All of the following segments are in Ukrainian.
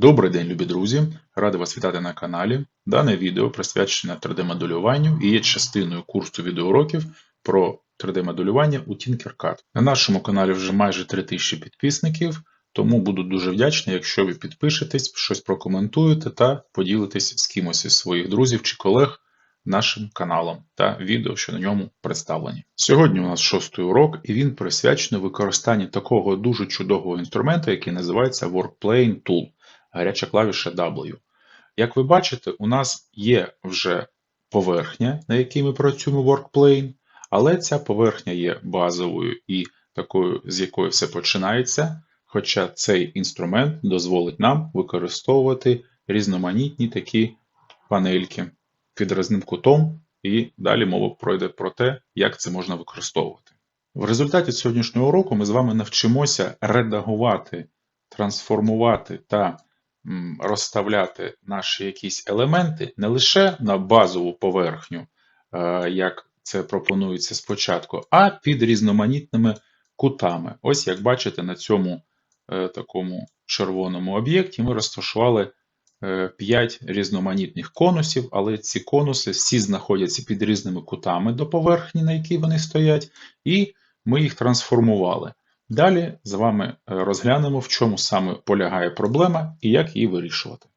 Добрий день, любі друзі! Радий вас вітати на каналі. Дане відео присвячене 3D-моделюванню і є частиною курсу відеоуроків про 3D-моделювання у Tinkercad. На нашому каналі вже майже 3000 підписників, тому буду дуже вдячний, якщо ви підпишетесь, щось прокоментуєте та поділитесь з кимось із своїх друзів чи колег нашим каналом та відео, що на ньому представлені. Сьогодні у нас шостий урок, і він присвячений використанню такого дуже чудового інструменту, який називається Workplane Tool гаряча клавіша W. Як ви бачите, у нас є вже поверхня, на якій ми працюємо WorkPlane, але ця поверхня є базовою і такою, з якої все починається. Хоча цей інструмент дозволить нам використовувати різноманітні такі панельки під різним кутом, і далі мова пройде про те, як це можна використовувати. В результаті сьогоднішнього уроку ми з вами навчимося редагувати, трансформувати та розставляти наші якісь елементи не лише на базову поверхню, е, як це пропонується спочатку, а під різноманітними кутами. Ось як бачите, на цьому е, такому червоному об'єкті ми розташували 5 е, різноманітних конусів, але ці конуси всі знаходяться під різними кутами до поверхні, на якій вони стоять, і ми їх трансформували. Далі з вами е, розглянемо, в чому саме полягає проблема і як її вирішувати.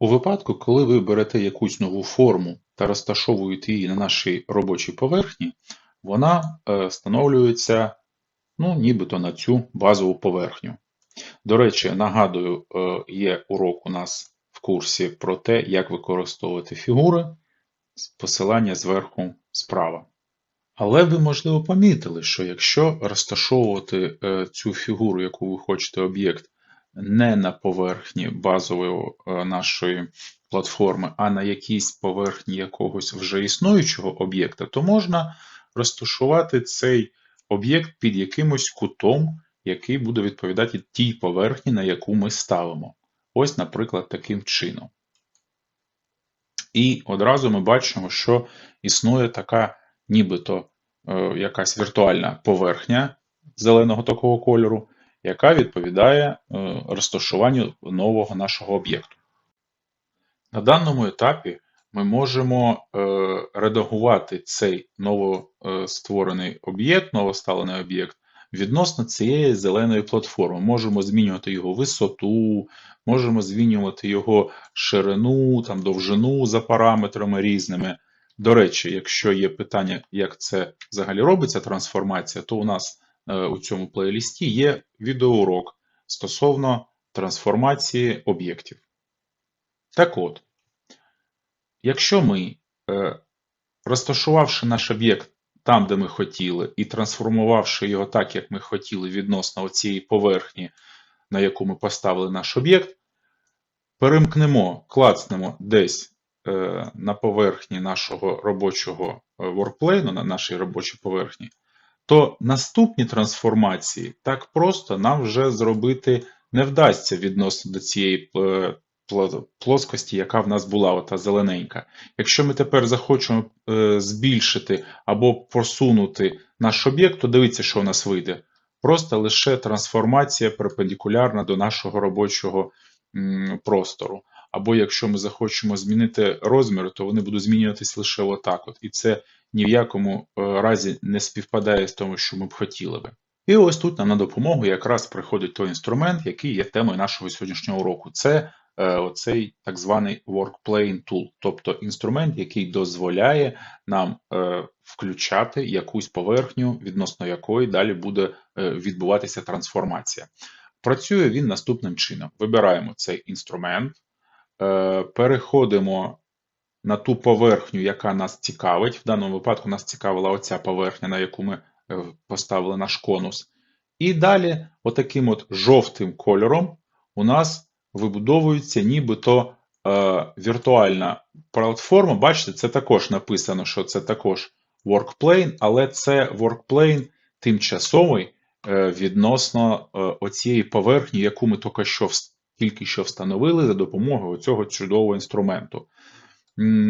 У випадку, коли ви берете якусь нову форму та розташовуєте її на нашій робочій поверхні, вона е, встановлюється ну, нібито на цю базову поверхню. До речі, нагадую, е, є урок у нас в курсі про те, як використовувати фігури, посилання зверху справа. Але ви, можливо, помітили, що якщо розташовувати е, цю фігуру, яку ви хочете об'єкт, не на поверхні базової е, нашої платформи, а на якійсь поверхні якогось вже існуючого об'єкта, то можна розташувати цей об'єкт під якимось кутом, який буде відповідати тій поверхні, на яку ми ставимо. Ось, наприклад, таким чином. І одразу ми бачимо, що існує така нібито е, якась віртуальна поверхня зеленого такого кольору, яка відповідає е, розташуванню нового нашого об'єкту. На даному етапі ми можемо е, редагувати цей новостворений об'єкт, новоставлений об'єкт відносно цієї зеленої платформи. Можемо змінювати його висоту, можемо змінювати його ширину, там, довжину за параметрами різними. До речі, якщо є питання, як це взагалі робиться трансформація, то у нас е, у цьому плейлісті є відеоурок стосовно трансформації об'єктів. Так от, якщо ми, е, розташувавши наш об'єкт там, де ми хотіли, і трансформувавши його так, як ми хотіли відносно цієї поверхні, на яку ми поставили наш об'єкт, перемкнемо, клацнемо десь на поверхні нашого робочого воркплейну, на нашій робочій поверхні, то наступні трансформації так просто нам вже зробити не вдасться відносно до цієї е, плоскості, яка в нас була, ота зелененька. Якщо ми тепер захочемо е, збільшити або просунути наш об'єкт, то дивіться, що у нас вийде. Просто лише трансформація перпендикулярна до нашого робочого простору або якщо ми захочемо змінити розміри, то вони будуть змінюватись лише отак. от. І це ні в якому е, разі не співпадає з тому, що ми б хотіли би. І ось тут нам на допомогу якраз приходить той інструмент, який є темою нашого сьогоднішнього уроку. Це е, оцей так званий WorkPlane Tool, тобто інструмент, який дозволяє нам е, включати якусь поверхню, відносно якої далі буде е, відбуватися трансформація. Працює він наступним чином: вибираємо цей інструмент, переходимо на ту поверхню, яка нас цікавить. В даному випадку нас цікавила оця поверхня, на яку ми е, поставили наш конус. І далі, отаким от жовтим кольором, у нас вибудовується нібито е, віртуальна платформа. Бачите, це також написано, що це також workplane, але це workplane тимчасовий е, відносно е, оцієї поверхні, яку ми тільки що тільки що встановили за допомогою цього чудового інструменту.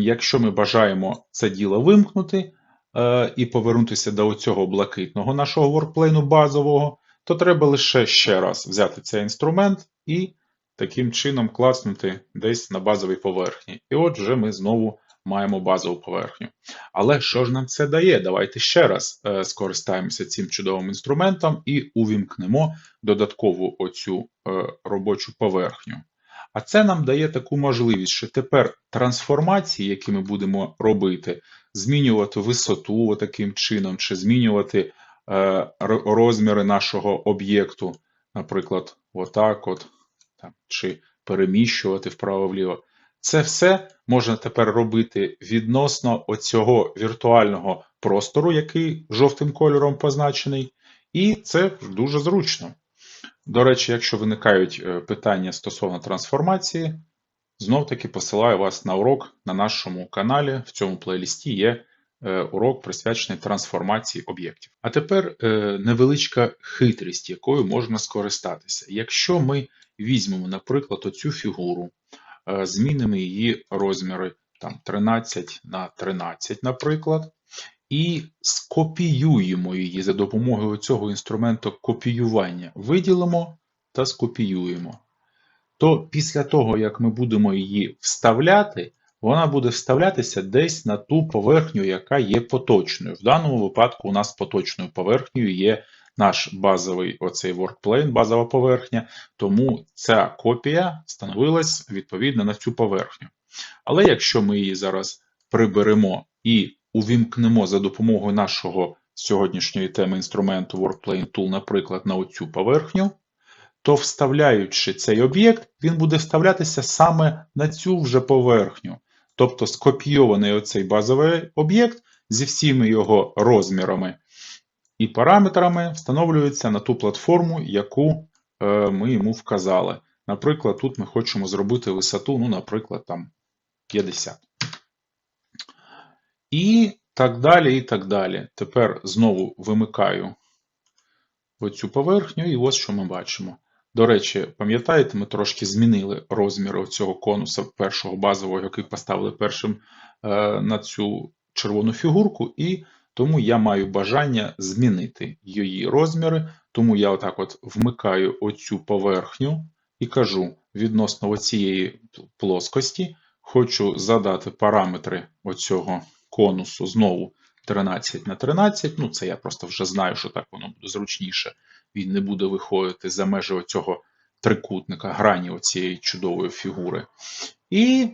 Якщо ми бажаємо це діло вимкнути е, і повернутися до цього блакитного нашого воркплейну базового, то треба лише ще раз взяти цей інструмент і таким чином класнути десь на базовій поверхні. І от вже ми знову маємо базову поверхню. Але що ж нам це дає? Давайте ще раз е, скористаємося цим чудовим інструментом і увімкнемо додаткову оцю е, робочу поверхню. А це нам дає таку можливість, що тепер трансформації, які ми будемо робити, змінювати висоту таким чином, чи змінювати е, розміри нашого об'єкту, наприклад, отак от, чи переміщувати вправо-вліво. Це все можна тепер робити відносно оцього віртуального простору, який жовтим кольором позначений, і це дуже зручно. До речі, якщо виникають е, питання стосовно трансформації, знов таки посилаю вас на урок на нашому каналі. В цьому плейлісті є е, урок присвячений трансформації об'єктів. А тепер е, невеличка хитрість, якою можна скористатися. Якщо ми візьмемо, наприклад, оцю фігуру, змінимо її розміри там, 13 на 13, наприклад, і скопіюємо її за допомогою цього інструменту копіювання. Виділимо та скопіюємо. То після того, як ми будемо її вставляти, вона буде вставлятися десь на ту поверхню, яка є поточною. В даному випадку у нас поточною поверхнею є наш базовий оцей workplane, базова поверхня, тому ця копія становилась відповідно на цю поверхню. Але якщо ми її зараз приберемо і увімкнемо за допомогою нашого сьогоднішньої теми інструменту WorkPlane Tool, наприклад, на оцю поверхню, то вставляючи цей об'єкт, він буде вставлятися саме на цю вже поверхню. Тобто скопійований оцей базовий об'єкт зі всіми його розмірами і параметрами встановлюється на ту платформу, яку е, ми йому вказали. Наприклад, тут ми хочемо зробити висоту, ну, наприклад, там 50. І так далі, і так далі. Тепер знову вимикаю оцю поверхню, і ось що ми бачимо. До речі, пам'ятаєте, ми трошки змінили розміри цього конуса першого базового, який поставили першим е, на цю червону фігурку, і тому я маю бажання змінити її розміри. Тому я отак от вмикаю оцю поверхню і кажу відносно цієї плоскості, хочу задати параметри оцього конусу знову 13 на 13. Ну, це я просто вже знаю, що так воно буде зручніше. Він не буде виходити за межі оцього трикутника, грані оцієї чудової фігури. І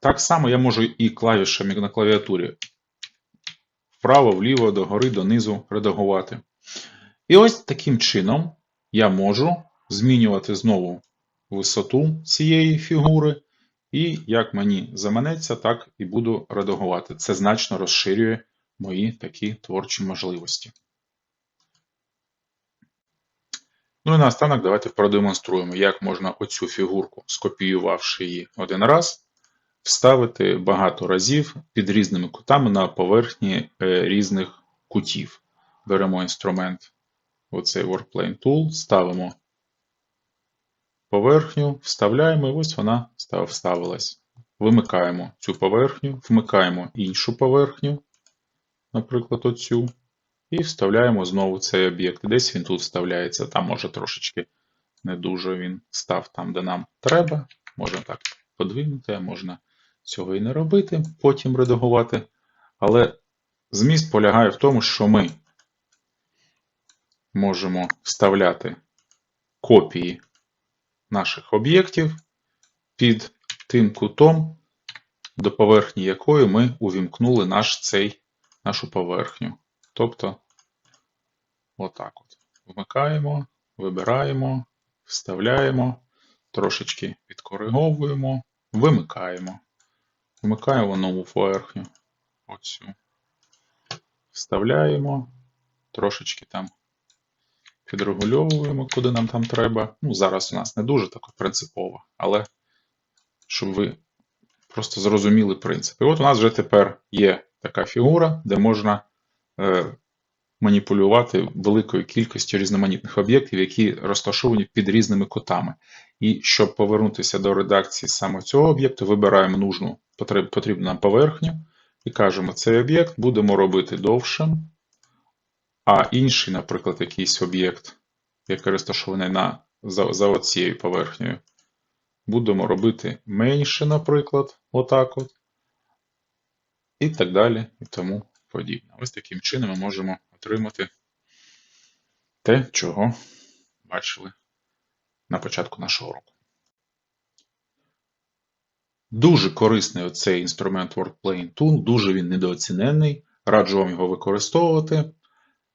так само я можу і клавішами на клавіатурі вправо, вліво, догори, донизу редагувати. І ось таким чином я можу змінювати знову висоту цієї фігури. І як мені заманеться, так і буду редагувати. Це значно розширює мої такі творчі можливості. Ну і наостанок давайте продемонструємо, як можна оцю фігурку, скопіювавши її один раз, вставити багато разів під різними кутами на поверхні е, різних кутів. Беремо інструмент, оцей WorkPlane Tool, ставимо поверхню, вставляємо, і ось вона вставилась. Вимикаємо цю поверхню, вмикаємо іншу поверхню, наприклад, оцю, і вставляємо знову цей об'єкт. Десь він тут вставляється, там може трошечки не дуже він став там, де нам треба. Можна так подвинути, можна цього і не робити, потім редагувати. Але зміст полягає в тому, що ми можемо вставляти копії наших об'єктів під тим кутом, до поверхні якої ми увімкнули наш цей, нашу поверхню. Тобто, отак от. Вмикаємо, вибираємо, вставляємо, трошечки підкориговуємо, вимикаємо. Вмикаємо нову поверхню. Оцю. Вставляємо, трошечки там підрегульовуємо, куди нам там треба. Ну, зараз у нас не дуже так принципово, але щоб ви просто зрозуміли принцип. І от у нас вже тепер є така фігура, де можна е, маніпулювати великою кількістю різноманітних об'єктів, які розташовані під різними кутами. І щоб повернутися до редакції саме цього об'єкту, вибираємо нужну потрібну нам поверхню і кажемо, цей об'єкт будемо робити довшим. А інший, наприклад, якийсь об'єкт, який розташований на, за, за цією поверхнею, будемо робити менше, наприклад, отак от. І так далі, і тому подібне. Ось таким чином ми можемо отримати те, чого бачили на початку нашого уроку. Дуже корисний оцей інструмент WordPlane Tool, дуже він недооцінений. Раджу вам його використовувати.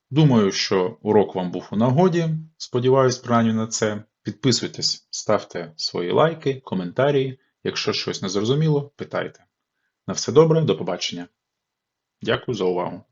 Думаю, що урок вам був у нагоді. Сподіваюсь, принаймні на це. Підписуйтесь, ставте свої лайки, коментарі. Якщо щось не зрозуміло, питайте. На все добре, до побачення. Дякую за увагу.